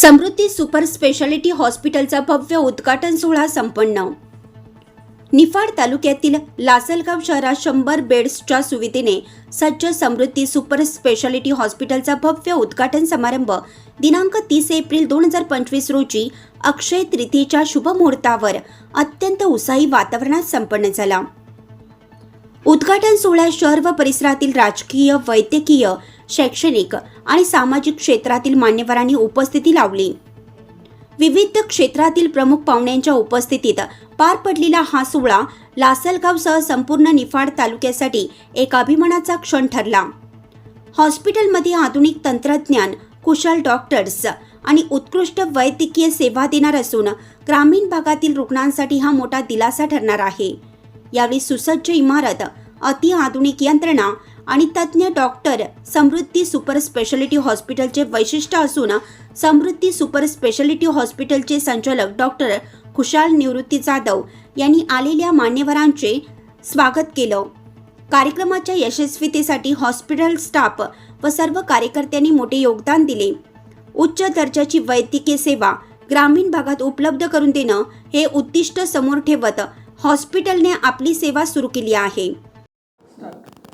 समृद्धी super speciality हॉस्पिटलचा भव्य उद्घाटन सोहळा संपन्न. निफाड तालुक्यातील लासलगाव शहरात शंभर बेड्सच्या सुविधेने सज्ज समृद्धी सुपर स्पेशालिटी हॉस्पिटलचा भव्य उद्घाटन समारंभ दिनांक तीस एप्रिल दोन हजार पंचवीस रोजी अक्षय तृतीयेच्या शुभमुहूर्तावर अत्यंत उत्साही वातावरणात संपन्न झाला. उद्घाटन सोहळ्यात शहर व परिसरातील राजकीय वैद्यकीय शैक्षणिक आणि सामाजिक क्षेत्रातील मान्यवरांनी उपस्थिती लावली. विविध क्षेत्रातील प्रमुख पाहुण्यांच्या उपस्थितीत पार पडलेला हा सोहळा लासलगावसह संपूर्ण निफाड तालुक्यासाठी एक अभिमानाचा क्षण ठरला. हॉस्पिटलमध्ये आधुनिक तंत्रज्ञान कुशल डॉक्टर्स आणि उत्कृष्ट वैद्यकीय सेवा देणार असून ग्रामीण भागातील रुग्णांसाठी हा मोठा दिलासा ठरणार आहे. यावेळी सुसज्ज इमारत अतिआधुनिक यंत्रणा आणि तज्ज्ञ डॉक्टर समृद्धी सुपर स्पेशालिटी हॉस्पिटलचे वैशिष्ट्य असून समृद्धी सुपर स्पेशालिटी हॉस्पिटलचे संचालक डॉक्टर खुशाल निवृत्ती जाधव यांनी आलेल्या मान्यवरांचे स्वागत केलं. कार्यक्रमाच्या यशस्वीतेसाठी हॉस्पिटल स्टाफ व सर्व कार्यकर्त्यांनी मोठे योगदान दिले. उच्च दर्जाची वैद्यकीय सेवा ग्रामीण भागात उपलब्ध करून देणं हे उद्दिष्ट समोर ठेवत हॉस्पिटलने आपली सेवा सुरू केली आहे.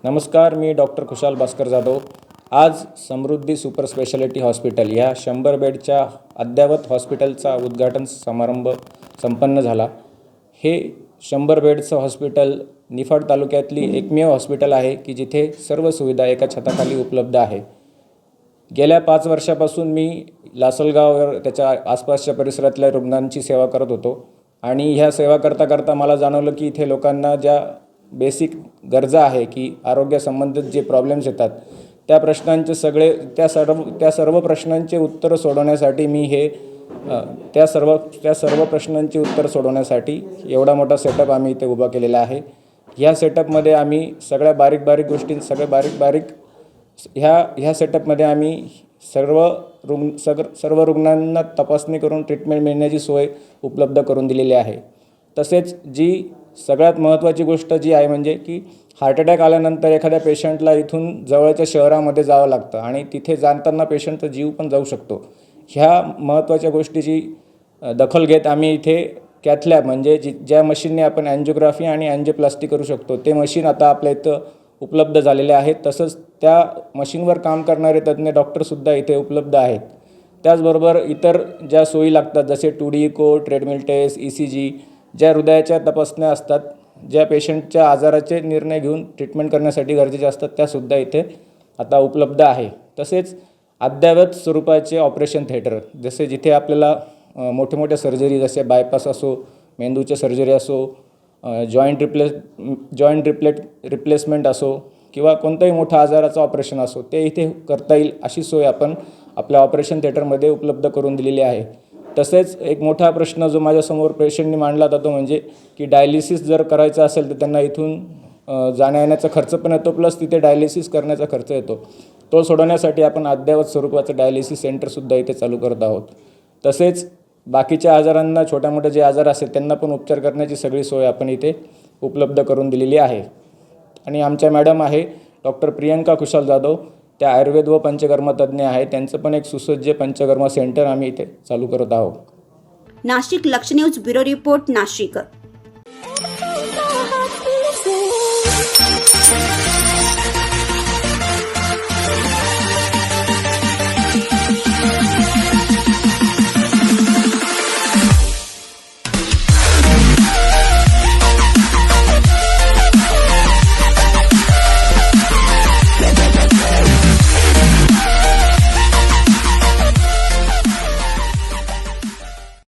नमस्कार मी डॉक्टर खुशाल भास्कर जाधव. आज समृद्धी सुपर स्पेशालिटी हॉस्पिटल ह्या शंभर बेडच्या अद्ययावत हॉस्पिटलचा उद्घाटन समारंभ संपन्न झाला. हे शंभर बेडचं हॉस्पिटल निफाड तालुक्यातली एकमेव हॉस्पिटल आहे की जिथे सर्व सुविधा एका छताखाली उपलब्ध आहे. गेल्या पाच वर्षापासून मी लासलगाववर त्याच्या आसपासच्या परिसरातल्या रुग्णांची सेवा करत होतो आणि ह्या सेवा करता करता मला जाणवलं की इथे लोकांना ज्या बेसिक गरजा आहे की आरोग्यासंबंधित जे प्रॉब्लेम्स येतात त्या प्रश्नांचे सगळे त्या सर्व त्या सर्व प्रश्नांचे उत्तरं सोडवण्यासाठी मी हे त्या सर्व त्या सर्व प्रश्नांची उत्तरं सोडवण्यासाठी एवढा मोठा सेटअप आम्ही इथे उभा केलेला आहे. ह्या सेटअपमध्ये आम्ही सगळ्या बारीक बारीक गोष्टी सगळ्या बारीक बारीक ह्या ह्या सेटअपमध्ये आम्ही सर्व रुग्ण सग सर्व रुग्णांना तपासणी करून ट्रीटमेंट मिळण्याची सोय उपलब्ध करून दिलेली आहे. तसेच जी सगळ्यात महत्त्वाची गोष्ट जी आहे म्हणजे की हार्ट अटॅक आल्यानंतर एखाद्या पेशंटला इथून जवळच्या शहरामध्ये जावं लागतं आणि तिथे जाताना पेशंटचा जीव पण जाऊ शकतो. ह्या महत्त्वाच्या गोष्टीची दखल घेत आम्ही इथे कॅथलॅब म्हणजे जी ज्या मशीनने आपण अँजिओग्राफी आणि अँजिओप्लास्टी करू शकतो ते मशीन आता आपल्या इथं उपलब्ध झालेले आहेत. तसंच त्या मशीनवर काम करणारे तज्ज्ञ डॉक्टरसुद्धा इथे उपलब्ध आहेत. त्याचबरोबर इतर ज्या सोयी लागतात जसे two D echo treadmill test E C G ज्या हृदयाच्या तपासण्या असतात ज्या पेशंटच्या आजाराचे निर्णय घेऊन ट्रीटमेंट करण्यासाठी गरजेच्या असतात त्यासुद्धा इथे आता उपलब्ध आहे. तसेच अद्ययावत स्वरूपाचे ऑपरेशन थिएटर जसे जिथे आपल्याला मोठे मोठे सर्जरी जसे बायपास असो मेंदूच्या सर्जरी असो joint replace joint replace replacement असो किंवा कोणताही मोठा आजाराचं ऑपरेशन असो ते इथे करता येईल अशी सोय आपण आपल्या ऑपरेशन थिएटरमध्ये उपलब्ध करून दिलेली आहे. तसेच एक मोठा प्रश्न जो माझ्यासमोर पेशंटनी मांडला जातो म्हणजे की डायलिसिस जर करायचं असेल तर त्यांना इथून जाण्या येण्याचा खर्च पण येतो प्लस तिथे डायलिसिस करण्याचा खर्च येतो. तो सोडवण्यासाठी आपण अद्ययावत स्वरूपाचं डायलिसिस सेंटरसुद्धा इथे चालू करत आहोत. तसेच बाकीच्या आजारांना छोट्या मोठे जे आजार असेल त्यांना पण उपचार करण्याची सगळी सोय आपण इथे उपलब्ध करून दिलेली आहे. आणि आमच्या मॅडम आहे डॉक्टर प्रियंका कुशाल जाधव. त्या आयुर्वेद व पंचकर्म तज्ज्ञ आहेत त्यांचं पण एक सुसज्ज पंचकर्म सेंटर आम्ही इथे चालू करत आहोत. नाशिक लक्ष न्यूज ब्युरो रिपोर्ट नाशिक.